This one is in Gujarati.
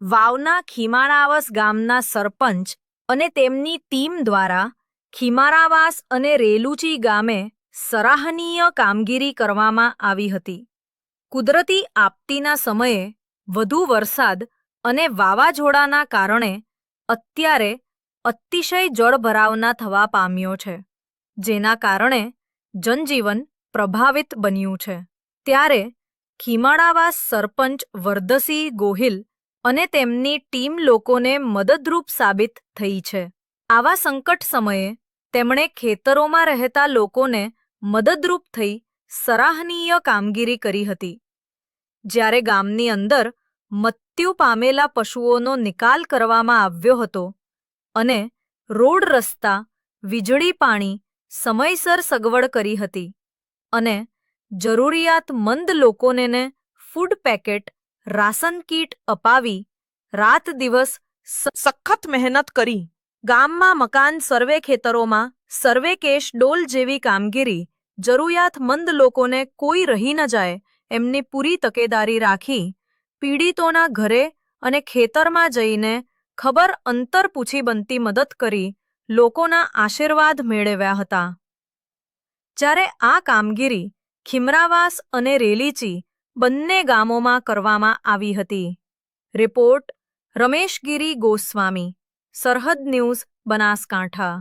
વાવના ખીમારાવાસ ગામના સરપંચ અને તેમની ટીમ દ્વારા ખીમારાવાસ અને રેલુચી ગામે સરાહનીય કામગીરી કરવામાં આવી હતી. કુદરતી આપતીના સમયે વધુ વરસાદ અને વાવાઝોડાના કારણે અત્યારે અતિશય જળભરાવના થવા પામ્યો છે, જેના કારણે જનજીવન પ્રભાવિત બન્યું છે. ત્યારે ખીમાડાવાસ સરપંચ વરદસિંહ ગોહિલ અને તેમની ટીમ લોકોને મદદરૂપ સાબિત થઈ છે. આવા સંકટ સમયે તેમણે ખેતરોમાં રહેતા લોકોને મદદરૂપ થઈ સરાહનીય કામગીરી કરી હતી. જ્યારે ગામની અંદર મૃત્યુ પામેલા પશુઓનો નિકાલ કરવામાં આવ્યો હતો અને રોડ રસ્તા, વીજળી પાણી સમયસર સગવડ કરી હતી અને જરૂરિયાતમંદ લોકોને ફૂડ પેકેટ રાશન કીટ અપાવી, રાત દિવસ સખત મહેનત કરી. ગામમાં મકાન સર્વે ખેતરોમાં, સર્વે કેશ ડોલ જેવી કામગીરી. જરૂરિયાતમંદ લોકોને કોઈ રહી ન જાય, એમની પૂરી તકેદારી રાખી. પીડિતોના ઘરે અને ખેતરમાં જઈને ખબર અંતર પૂછી બનતી મદદ કરી, લોકોના આશીર્વાદ મેળવ્યા હતા. જ્યારે આ કામગીરી ખિમરાવાસ અને રેલીચી બંને ગામોમાં કરવામાં આવી હતી. રિપોર્ટ રમેશગીરી ગોસ્વામી સરહદ ન્યૂઝ બનાસકાંઠા.